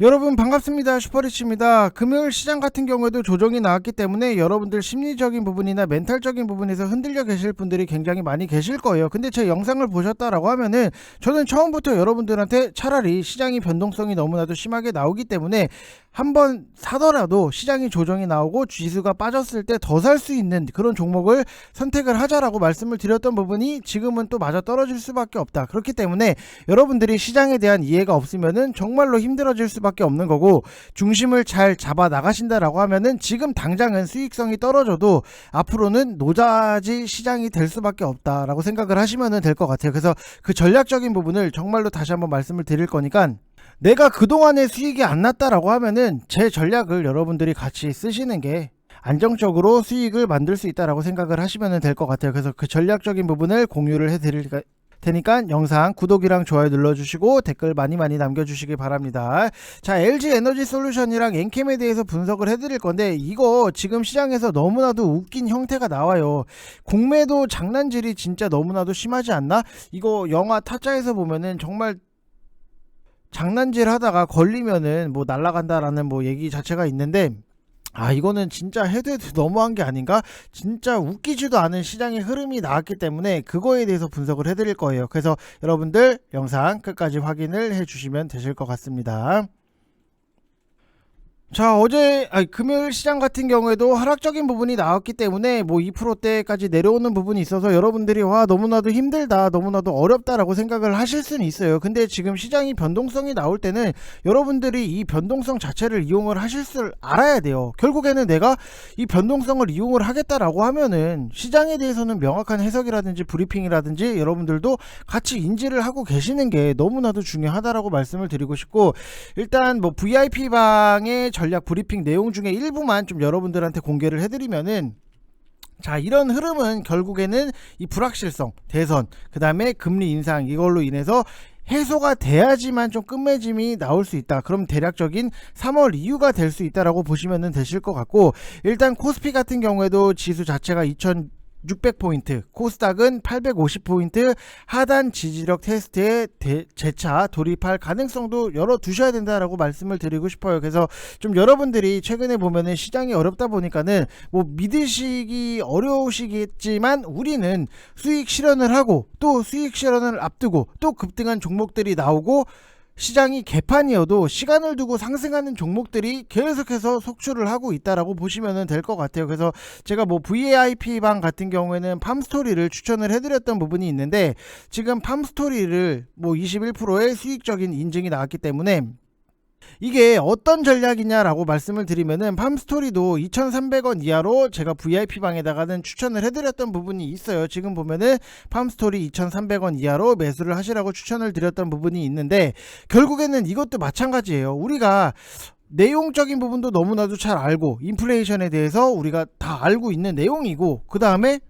여러분 반갑습니다. 슈퍼리치입니다. 금요일 시장 같은 경우에도 조정이 나왔기 때문에 여러분들 심리적인 부분이나 멘탈적인 부분에서 흔들려 계실 분들이 굉장히 많이 계실 거예요. 근데 제 영상을 보셨다라고 하면은 저는 처음부터 여러분들한테 차라리 시장이 변동성이 너무나도 심하게 나오기 때문에 한번 사더라도 시장이 조정이 나오고 지수가 빠졌을 때 더 살 수 있는 그런 종목을 선택을 하자라고 말씀을 드렸던 부분이 지금은 또 맞아 떨어질 수밖에 없다. 그렇기 때문에 여러분들이 시장에 대한 이해가 없으면은 정말로 힘들어질 수밖에 없는 거고 중심을 잘 잡아 나가신다라고 하면은 지금 당장은 수익성이 떨어져도 앞으로는 노자지 시장이 될 수밖에 없다라고 생각을 하시면은 될 것 같아요. 그래서 그 전략적인 부분을 정말로 다시 한번 말씀을 드릴 거니까 내가 그동안에 수익이 안 났다라고 하면은 제 전략을 여러분들이 같이 쓰시는 게 안정적으로 수익을 만들 수 있다라고 생각을 하시면 될 것 같아요. 그래서 그 전략적인 부분을 공유를 해드릴 테니까 영상 구독이랑 좋아요 눌러주시고 댓글 많이 많이 남겨주시기 바랍니다. 자, LG 에너지 솔루션이랑 엔캠에 대해서 분석을 해드릴 건데 이거 지금 시장에서 너무나도 웃긴 형태가 나와요. 공매도 장난질이 진짜 너무나도 심하지 않나? 이거 영화 타짜에서 보면은 정말 장난질 하다가 걸리면은 뭐 날라간다라는 뭐 얘기 자체가 있는데 아 이거는 진짜 해도 너무한 게 아닌가? 진짜 웃기지도 않은 시장의 흐름이 나왔기 때문에 그거에 대해서 분석을 해드릴 거예요. 그래서 여러분들 영상 끝까지 확인을 해주시면 되실 것 같습니다 자 어제 아니, 금요일 시장 같은 경우에도 하락적인 부분이 나왔기 때문에 뭐 2%대까지 내려오는 부분이 있어서 여러분들이 와 너무나도 힘들다 너무나도 어렵다라고 생각을 하실 수는 있어요. 근데 지금 시장이 변동성이 나올 때는 여러분들이 이 변동성 자체를 이용을 하실 줄 알아야 돼요. 결국에는 내가 이 변동성을 이용을 하겠다라고 하면은 시장에 대해서는 명확한 해석이라든지 브리핑이라든지 여러분들도 같이 인지를 하고 계시는 게 너무나도 중요하다라고 말씀을 드리고 싶고 일단 뭐 VIP 방에 전략 브리핑 내용 중에 일부만 좀 여러분들한테 공개를 해드리면은 자 이런 흐름은 결국에는 이 불확실성 대선 그 다음에 금리 인상 이걸로 인해서 해소가 돼야지만 좀 끝맺음이 나올 수 있다. 그럼 대략적인 3월 이후가 될 수 있다라고 보시면 되실 것 같고 일단 코스피 같은 경우에도 지수 자체가 2000 600포인트, 코스닥은 850포인트 하단 지지력 테스트에 대, 재차 돌입할 가능성도 열어 두셔야 된다라고 말씀을 드리고 싶어요. 그래서 좀 여러분들이 최근에 보면은 시장이 어렵다 보니까는 뭐 믿으시기 어려우시겠지만 우리는 수익 실현을 하고 또 수익 실현을 앞두고 또 급등한 종목들이 나오고 시장이 개판이어도 시간을 두고 상승하는 종목들이 계속해서 속출을 하고 있다라고 보시면 될 것 같아요. 그래서 제가 뭐 VAIP 방 같은 경우에는 팜스토리를 추천을 해드렸던 부분이 있는데 지금 팜스토리를 뭐 21%의 수익적인 인증이 나왔기 때문에 이게 어떤 전략이냐라고 말씀을 드리면은 팜스토리도 2,300원 이하로 제가 VIP 방에다가는 추천을 해드렸던 부분이 있어요. 지금 보면은 팜스토리 2,300원 이하로 매수를 하시라고 추천을 드렸던 부분이 있는데 결국에는 이것도 마찬가지예요. 우리가 내용적인 부분도 너무나도 잘 알고 인플레이션에 대해서 우리가 다 알고 있는 내용이고 그 다음에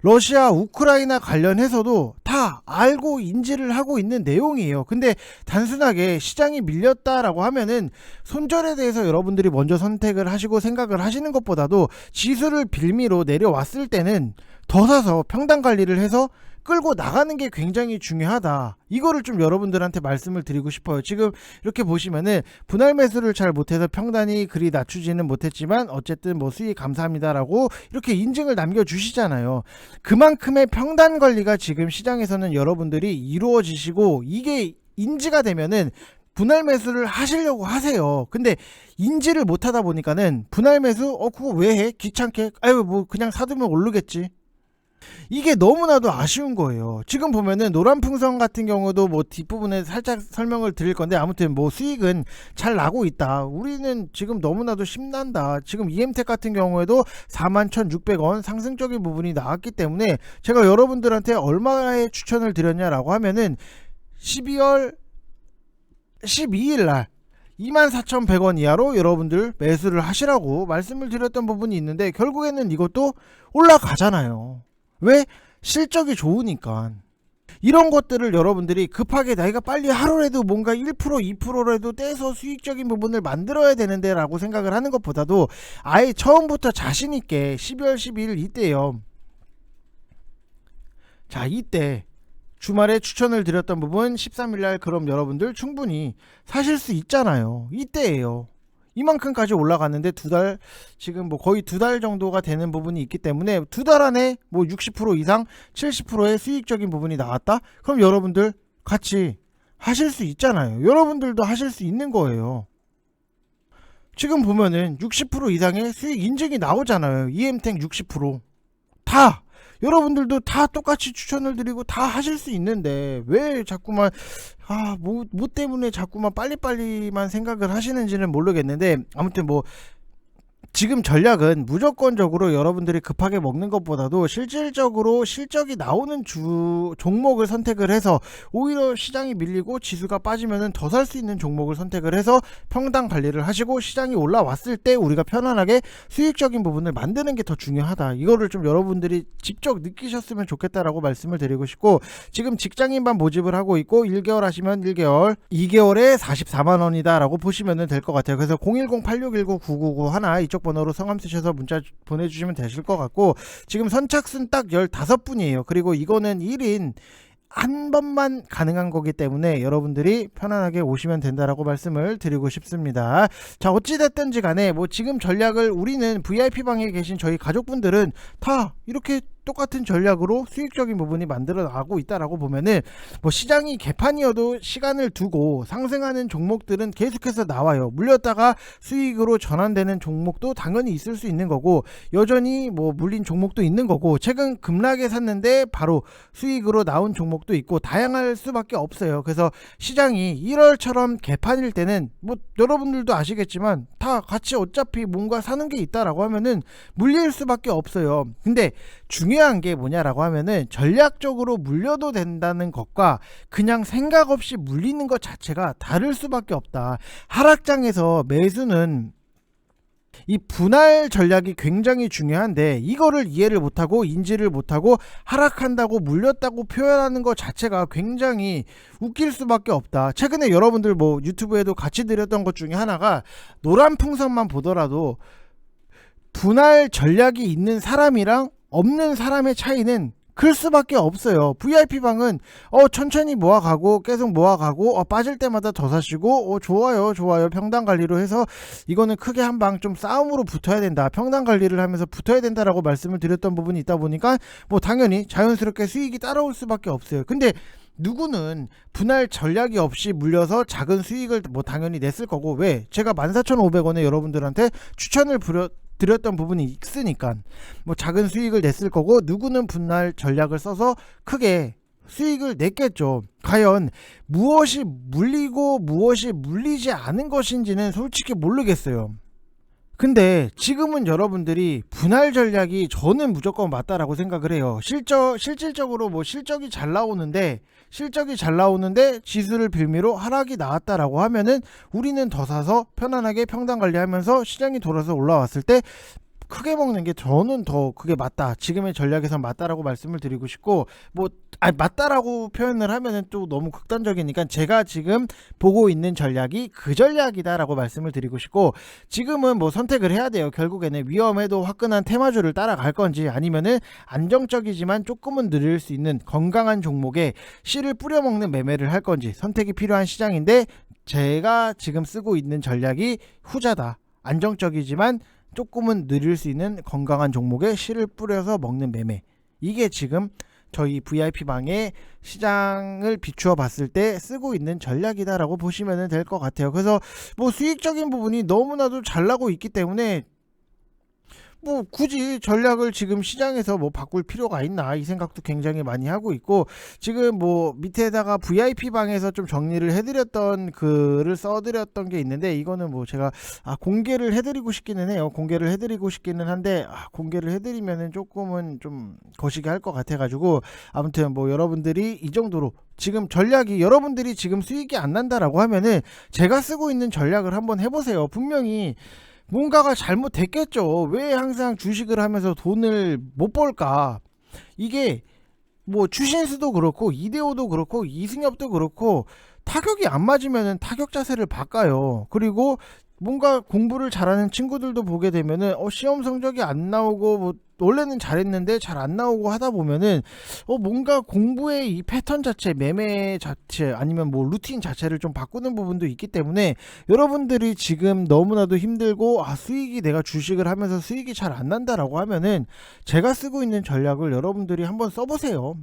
러시아 우크라이나 관련해서도 다 알고 인지를 하고 있는 내용이에요. 근데 단순하게 시장이 밀렸다라고 하면은 손절에 대해서 여러분들이 먼저 선택을 하시고 생각을 하시는 것보다도 지수를 빌미로 내려왔을 때는 더 사서 평단 관리를 해서 끌고 나가는 게 굉장히 중요하다. 이거를 좀 여러분들한테 말씀을 드리고 싶어요. 지금 이렇게 보시면은 분할 매수를 잘 못해서 평단이 그리 낮추지는 못했지만 어쨌든 뭐 수익 감사합니다라고 이렇게 인증을 남겨주시잖아요. 그만큼의 평단 관리가 지금 시장에서는 여러분들이 이루어지시고 이게 인지가 되면은 분할 매수를 하시려고 하세요. 근데 인지를 못 하다 보니까는 분할 매수 어 그거 왜 해? 귀찮게 아유 뭐 그냥 사두면 오르겠지. 이게 너무나도 아쉬운 거예요. 지금 보면은 노란 풍선 같은 경우도 뭐 뒷부분에 살짝 설명을 드릴 건데 아무튼 뭐 수익은 잘 나고 있다. 우리는 지금 너무나도 심난다. 지금 EM텍 같은 경우에도 41,600원 상승적인 부분이 나왔기 때문에 제가 여러분들한테 얼마에 추천을 드렸냐라고 하면은 12월 12일 날 24,100원 이하로 여러분들 매수를 하시라고 말씀을 드렸던 부분이 있는데 결국에는 이것도 올라가잖아요. 왜? 실적이 좋으니까. 이런 것들을 여러분들이 급하게 나이가 빨리 하루라도 뭔가 1% 2%라도 떼서 수익적인 부분을 만들어야 되는데 라고 생각을 하는 것보다도 아예 처음부터 자신있게 12월 12일 이때요. 자, 이때 주말에 추천을 드렸던 부분 13일날 그럼 여러분들 충분히 사실 수 있잖아요. 이때예요. 이만큼까지 올라갔는데 두 달 지금 뭐 거의 두 달 정도가 되는 부분이 있기 때문에 두 달 안에 뭐 60% 이상 70%의 수익적인 부분이 나왔다? 그럼 여러분들 같이 하실 수 있잖아요. 여러분들도 하실 수 있는 거예요. 지금 보면은 60% 이상의 수익 인증이 나오잖아요. EM택 60%다 여러분들도 다 똑같이 추천을 드리고 다 하실 수 있는데 왜 자꾸만 아뭐 뭐 때문에 자꾸만 빨리빨리만 생각을 하시는지는 모르겠는데 아무튼 뭐 지금 전략은 무조건적으로 여러분들이 급하게 먹는 것보다도 실질적으로 실적이 나오는 주 종목을 선택을 해서 오히려 시장이 밀리고 지수가 빠지면은 더 살 수 있는 종목을 선택을 해서 평당 관리를 하시고 시장이 올라왔을 때 우리가 편안하게 수익적인 부분을 만드는 게 더 중요하다. 이거를 좀 여러분들이 직접 느끼셨으면 좋겠다라고 말씀을 드리고 싶고 지금 직장인반 모집을 하고 있고 1개월 하시면 1개월, 2개월에 44만 원이다라고 보시면 될 것 같아요. 그래서 010-8619-9991 하나 이쪽 번호로 성함 쓰셔서 문자 주- 보내주시면 되실 것 같고 지금 선착순 딱 15분이에요. 그리고 이거는 1인 한 번만 가능한 거기 때문에 여러분들이 편안하게 오시면 된다라고 말씀을 드리고 싶습니다. 자, 어찌됐든지 간에 뭐 지금 전략을 우리는 VIP 방에 계신 저희 가족분들은 다 이렇게 똑같은 전략으로 수익적인 부분이 만들어 나가고 있다라고 보면은 뭐 시장이 개판이어도 시간을 두고 상승하는 종목들은 계속해서 나와요. 물렸다가 수익으로 전환되는 종목도 당연히 있을 수 있는 거고 여전히 뭐 물린 종목도 있는 거고 최근 급락에 샀는데 바로 수익으로 나온 종목도 있고 다양할 수밖에 없어요. 그래서 시장이 1월처럼 개판일 때는 뭐 여러분들도 아시겠지만 다 같이 어차피 뭔가 사는 게 있다라고 하면은 물릴 수밖에 없어요. 근데 중요한 게 뭐냐라고 하면은 전략적으로 물려도 된다는 것과 그냥 생각 없이 물리는 것 자체가 다를 수밖에 없다. 하락장에서 매수는 이 분할 전략이 굉장히 중요한데 이거를 이해를 못하고 인지를 못하고 하락한다고 물렸다고 표현하는 것 자체가 굉장히 웃길 수밖에 없다. 최근에 여러분들 뭐 유튜브에도 같이 드렸던 것 중에 하나가 노란 풍선만 보더라도 분할 전략이 있는 사람이랑 없는 사람의 차이는 클 수밖에 없어요. VIP 방은 어 천천히 모아가고 계속 모아가고 어, 빠질 때마다 더 사시고 어 좋아요 좋아요 평당 관리로 해서 이거는 크게 한 방 좀 싸움으로 붙어야 된다. 평당 관리를 하면서 붙어야 된다라고 말씀을 드렸던 부분이 있다 보니까 뭐 당연히 자연스럽게 수익이 따라올 수밖에 없어요. 근데 누구는 분할 전략이 없이 물려서 작은 수익을 뭐 당연히 냈을 거고 왜 제가 14,500원에 여러분들한테 추천을 부려 드렸던 부분이 있으니까 뭐 작은 수익을 냈을 거고 누구는 분할 전략을 써서 크게 수익을 냈겠죠. 과연 무엇이 물리고 무엇이 물리지 않은 것인지는 솔직히 모르겠어요. 근데 지금은 여러분들이 분할 전략이 저는 무조건 맞다라고 생각을 해요. 실적 실질적으로 뭐 실적이 잘 나오는데 실적이 잘 나오는데 지수를 빌미로 하락이 나왔다라고 하면은 우리는 더 사서 편안하게 평당 관리하면서 시장이 돌아서 올라왔을 때 크게 먹는 게 저는 더 그게 맞다. 지금의 전략에선 맞다라고 말씀을 드리고 싶고 뭐 아, 맞다라고 표현을 하면은 또 너무 극단적이니까 제가 지금 보고 있는 전략이 그 전략이다라고 말씀을 드리고 싶고 지금은 뭐 선택을 해야 돼요. 결국에는 위험해도 화끈한 테마주를 따라갈 건지 아니면은 안정적이지만 조금은 느릴 수 있는 건강한 종목에 씨를 뿌려 먹는 매매를 할 건지 선택이 필요한 시장인데 제가 지금 쓰고 있는 전략이 후자다. 안정적이지만 조금은 느릴 수 있는 건강한 종목에 씨를 뿌려서 먹는 매매. 이게 지금 저희 VIP 방의 시장을 비추어 봤을 때 쓰고 있는 전략이다라고 보시면 될 것 같아요. 그래서 뭐 수익적인 부분이 너무나도 잘 나고 있기 때문에 뭐 굳이 전략을 지금 시장에서 뭐 바꿀 필요가 있나 이 생각도 굉장히 많이 하고 있고 지금 뭐 밑에다가 VIP 방에서 좀 정리를 해드렸던 글을 써드렸던 게 있는데 이거는 뭐 제가 아 공개를 해드리고 싶기는 해요. 공개를 해드리고 싶기는 한데 아, 공개를 해드리면은 조금은 좀 거시기 할 것 같아가지고 아무튼 뭐 여러분들이 이 정도로 지금 전략이 여러분들이 지금 수익이 안 난다라고 하면은 제가 쓰고 있는 전략을 한번 해보세요. 분명히 뭔가가 잘못됐겠죠. 왜 항상 주식을 하면서 돈을 못 벌까? 이게 뭐 추신수도 그렇고 이대호도 그렇고 이승엽도 그렇고 타격이 안 맞으면은 타격 자세를 바꿔요. 그리고 뭔가 공부를 잘하는 친구들도 보게 되면은 어 시험 성적이 안 나오고 뭐 원래는 잘했는데 잘 안 나오고 하다 보면은 어 뭔가 공부의 이 패턴 자체 매매 자체 아니면 뭐 루틴 자체를 좀 바꾸는 부분도 있기 때문에 여러분들이 지금 너무나도 힘들고 아 수익이 내가 주식을 하면서 수익이 잘 안 난다라고 하면은 제가 쓰고 있는 전략을 여러분들이 한번 써보세요.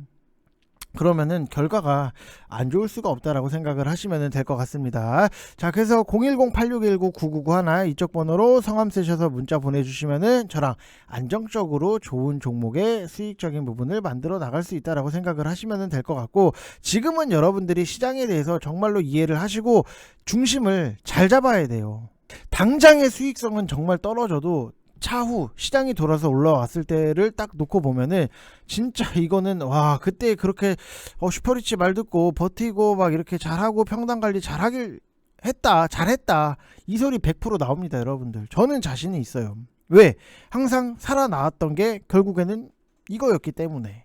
그러면은 결과가 안 좋을 수가 없다라고 생각을 하시면 될 것 같습니다. 자, 그래서 010-8619-9991 이쪽 번호로 성함 쓰셔서 문자 보내주시면은 저랑 안정적으로 좋은 종목의 수익적인 부분을 만들어 나갈 수 있다라고 생각을 하시면 될 것 같고 지금은 여러분들이 시장에 대해서 정말로 이해를 하시고 중심을 잘 잡아야 돼요. 당장의 수익성은 정말 떨어져도 차후 시장이 돌아서 올라왔을 때를 딱 놓고 보면은 진짜 이거는 와 그때 그렇게 어, 슈퍼리치 말 듣고 버티고 막 이렇게 잘하고 평단 관리 잘하길 했다 잘했다. 이 소리 100% 나옵니다 여러분들. 저는 자신이 있어요. 왜? 항상 살아나왔던 게 결국에는 이거였기 때문에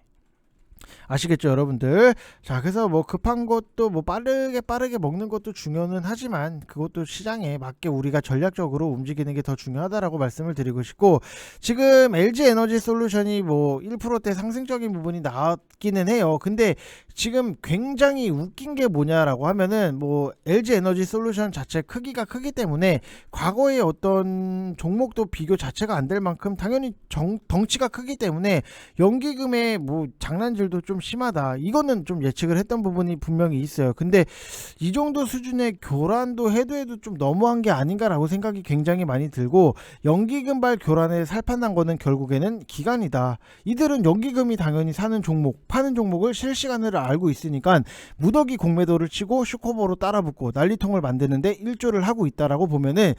아시겠죠 여러분들? 자 그래서 뭐 급한 것도 뭐 빠르게 빠르게 먹는 것도 중요는 하지만 그것도 시장에 맞게 우리가 전략적으로 움직이는 게 더 중요하다라고 말씀을 드리고 싶고 지금 LG 에너지 솔루션이 뭐 1%대 상승적인 부분이 나왔기는 해요. 근데 지금 굉장히 웃긴 게 뭐냐라고 하면은 뭐 LG 에너지 솔루션 자체 크기가 크기 때문에 과거의 어떤 종목도 비교 자체가 안 될 만큼 당연히 정, 덩치가 크기 때문에 연기금의 뭐 장난질도 좀 심하다. 이거는 좀 예측을 했던 부분이 분명히 있어요. 근데 이 정도 수준의 교란도 해도 해도 좀 너무한 게 아닌가라고 생각이 굉장히 많이 들고 연기금발 교란에 살판난 거는 결국에는 기간이다. 이들은 연기금이 당연히 사는 종목, 파는 종목을 실시간으로 알고 있으니까 무더기 공매도를 치고 슈커버로 따라붙고 난리통을 만드는데 일조를 하고 있다라고 보면은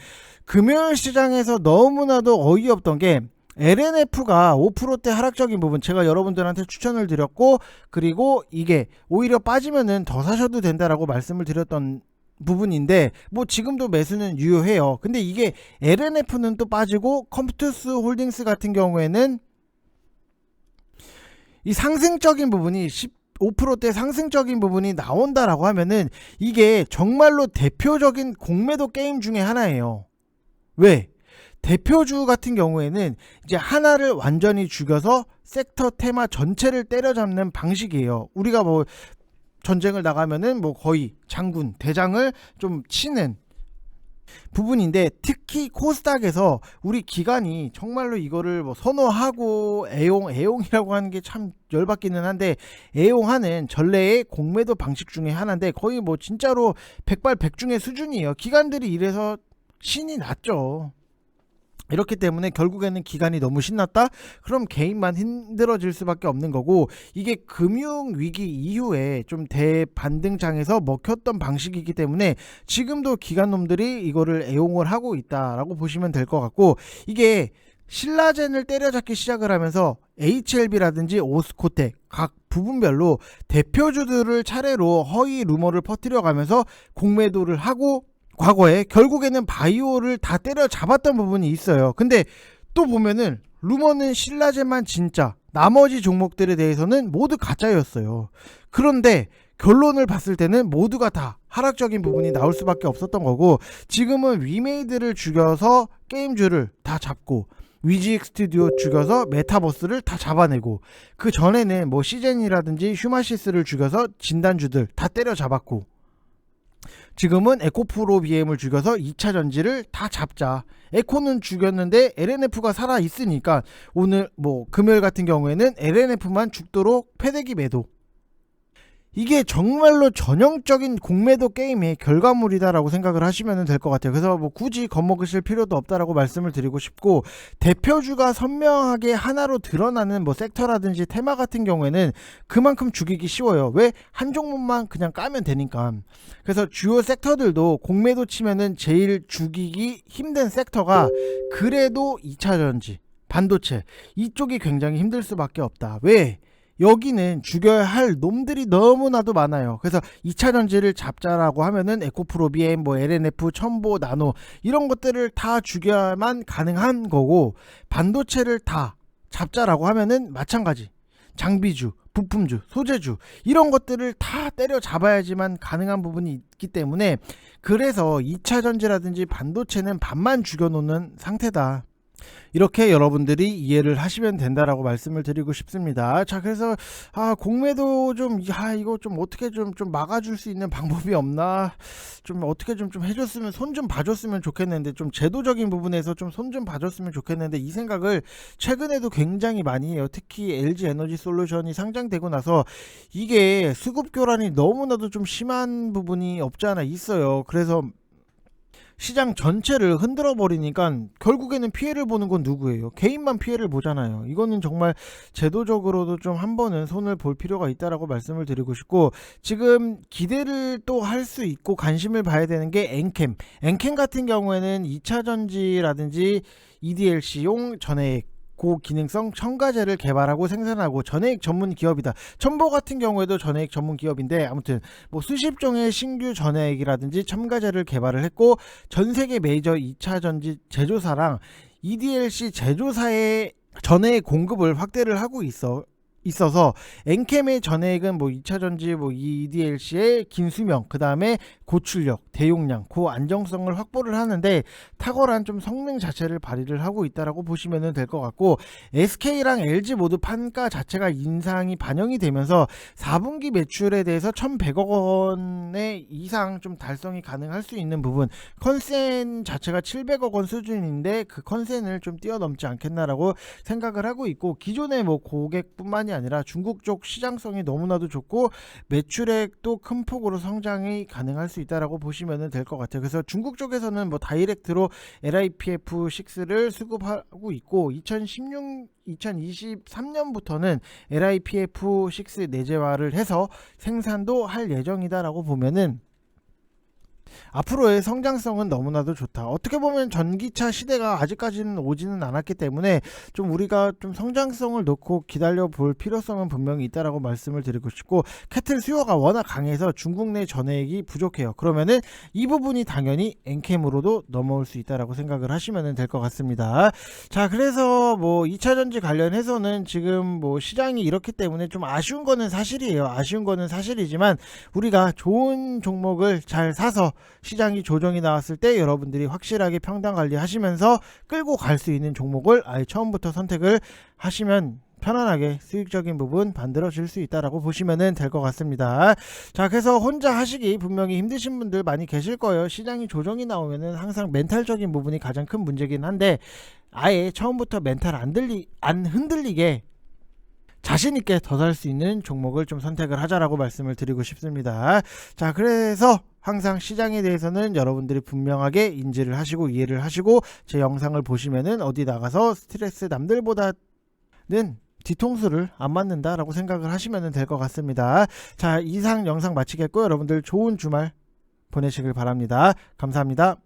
금요일 시장에서 너무나도 어이없던 게 LNF가 5%대 하락적인 부분 제가 여러분들한테 추천을 드렸고 그리고 이게 오히려 빠지면은 더 사셔도 된다라고 말씀을 드렸던 부분인데 뭐 지금도 매수는 유효해요. 근데 이게 LNF는 또 빠지고 컴퓨터스 홀딩스 같은 경우에는 이 상승적인 부분이 15%대 상승적인 부분이 나온다라고 하면은 이게 정말로 대표적인 공매도 게임 중에 하나예요. 왜? 대표주 같은 경우에는 이제 하나를 완전히 죽여서 섹터 테마 전체를 때려잡는 방식이에요. 우리가 뭐 전쟁을 나가면은 뭐 거의 장군, 대장을 좀 치는 부분인데 특히 코스닥에서 우리 기관이 정말로 이거를 뭐 선호하고 애용 애용이라고 하는 게 참 열받기는 한데 애용하는 전례의 공매도 방식 중에 하나인데 거의 뭐 진짜로 백발백중의 수준이에요. 기관들이 이래서 신이 났죠. 이렇기 때문에 결국에는 기간이 너무 신났다? 그럼 개인만 힘들어질 수밖에 없는 거고 이게 금융 위기 이후에 좀 대반등장에서 먹혔던 방식이기 때문에 지금도 기관놈들이 이거를 애용을 하고 있다라고 보시면 될 것 같고 이게 신라젠을 때려잡기 시작을 하면서 HLB라든지 오스코텍 각 부분별로 대표주들을 차례로 허위 루머를 퍼뜨려 가면서 공매도를 하고 과거에 결국에는 바이오를 다 때려 잡았던 부분이 있어요. 근데 또 보면은 루머는 신라제만 진짜 나머지 종목들에 대해서는 모두 가짜였어요. 그런데 결론을 봤을 때는 모두가 다 하락적인 부분이 나올 수밖에 없었던 거고 지금은 위메이드를 죽여서 게임주를 다 잡고 위지익 스튜디오 죽여서 메타버스를 다 잡아내고 그 전에는 뭐 시젠이라든지 휴마시스를 죽여서 진단주들 다 때려 잡았고 지금은 에코프로 BM을 죽여서 2차 전지를 다 잡자. 에코는 죽였는데 LNF가 살아 있으니까 오늘 뭐 금요일 같은 경우에는 LNF만 죽도록 패대기 매도. 이게 정말로 전형적인 공매도 게임의 결과물이다라고 생각을 하시면 될 것 같아요. 그래서 뭐 굳이 겁먹으실 필요도 없다라고 말씀을 드리고 싶고 대표주가 선명하게 하나로 드러나는 뭐 섹터라든지 테마 같은 경우에는 그만큼 죽이기 쉬워요. 왜 한 종목만 그냥 까면 되니까. 그래서 주요 섹터들도 공매도 치면은 제일 죽이기 힘든 섹터가 그래도 2차 전지, 반도체 이쪽이 굉장히 힘들 수밖에 없다. 왜? 여기는 죽여야 할 놈들이 너무나도 많아요. 그래서 2차 전지를 잡자라고 하면은 에코프로 BM, 뭐 LNF, 첨보, 나노 이런 것들을 다 죽여야만 가능한 거고 반도체를 다 잡자라고 하면은 마찬가지. 장비주, 부품주, 소재주 이런 것들을 다 때려 잡아야지만 가능한 부분이 있기 때문에 그래서 2차 전지라든지 반도체는 반만 죽여놓는 상태다. 이렇게 여러분들이 이해를 하시면 된다라고 말씀을 드리고 싶습니다. 자, 그래서 아, 공매도 좀 아, 이거 좀 어떻게 좀 좀 막아 줄 수 있는 방법이 없나? 좀 어떻게 좀좀 해줬으면 손 좀 봐줬으면 좋겠는데 좀 제도적인 부분에서 좀 손 좀 봐줬으면 좋겠는데 이 생각을 최근에도 굉장히 많이 해요. 특히 LG 에너지 솔루션이 상장되고 나서 이게 수급 교란이 너무나도 좀 심한 부분이 없지 않아 있어요. 그래서 시장 전체를 흔들어 버리니까 결국에는 피해를 보는 건 누구예요? 개인만 피해를 보잖아요. 이거는 정말 제도적으로도 좀 한 번은 손을 볼 필요가 있다라고 말씀을 드리고 싶고 지금 기대를 또 할 수 있고 관심을 봐야 되는 게 엔캠. 엔캠 같은 경우에는 2차 전지라든지 EDLC용 전해액 고기능성 첨가제를 개발하고 생산하고 전해액 전문 기업이다. 첨보 같은 경우에도 전해액 전문 기업인데 아무튼 뭐 수십 종의 신규 전해액이라든지 첨가제를 개발을 했고 전 세계 메이저 2차 전지 제조사랑 EDLC 제조사의 전해액 공급을 확대를 하고 있어 있어서 엔캠의 전액은 뭐 2차 전지 뭐 EDLC의 긴 수명 그 다음에 고출력, 대용량, 고 안정성을 확보를 하는데 탁월한 좀 성능 자체를 발휘를 하고 있다라고 보시면 될 것 같고 SK랑 LG 모두 판가 자체가 인상이 반영이 되면서 4분기 매출에 대해서 1,100억 원의 이상 좀 달성이 가능할 수 있는 부분 컨센 자체가 700억 원 수준인데 그 컨센을 좀 뛰어넘지 않겠나라고 생각을 하고 있고 기존의 뭐 고객뿐만이 아니라 중국 쪽 시장성이 너무나도 좋고 매출액도 큰 폭으로 성장이 가능할 수 있다라고 보시면 될 것 같아요. 그래서 중국 쪽에서는 뭐 다이렉트로 LIPF6를 수급하고 있고 2016 2023년부터는 LIPF6 내재화를 해서 생산도 할 예정이다라고 보면은 앞으로의 성장성은 너무나도 좋다. 어떻게 보면 전기차 시대가 아직까지는 오지는 않았기 때문에 좀 우리가 좀 성장성을 놓고 기다려 볼 필요성은 분명히 있다라고 말씀을 드리고 싶고 캐틀 수요가 워낙 강해서 중국 내 전해액이 부족해요. 그러면은 이 부분이 당연히 엔캠으로도 넘어올 수 있다라고 생각을 하시면 될 것 같습니다. 자, 그래서 뭐 2차 전지 관련해서는 지금 뭐 시장이 이렇기 때문에 좀 아쉬운 거는 사실이에요. 아쉬운 거는 사실이지만 우리가 좋은 종목을 잘 사서 시장이 조정이 나왔을 때 여러분들이 확실하게 평단 관리하시면서 끌고 갈 수 있는 종목을 아예 처음부터 선택을 하시면 편안하게 수익적인 부분 만들어질 수 있다라고 보시면 될 것 같습니다. 자, 그래서 혼자 하시기 분명히 힘드신 분들 많이 계실 거예요. 시장이 조정이 나오면은 항상 멘탈적인 부분이 가장 큰 문제긴 한데 아예 처음부터 멘탈 안 들리 안 흔들리게 자신 있게 더 살 수 있는 종목을 좀 선택을 하자라고 말씀을 드리고 싶습니다. 자, 그래서 항상 시장에 대해서는 여러분들이 분명하게 인지를 하시고 이해를 하시고 제 영상을 보시면은 어디 나가서 스트레스 남들보다는 뒤통수를 안 맞는다라고 생각을 하시면 될 것 같습니다. 자, 이상 영상 마치겠고 여러분들 좋은 주말 보내시길 바랍니다. 감사합니다.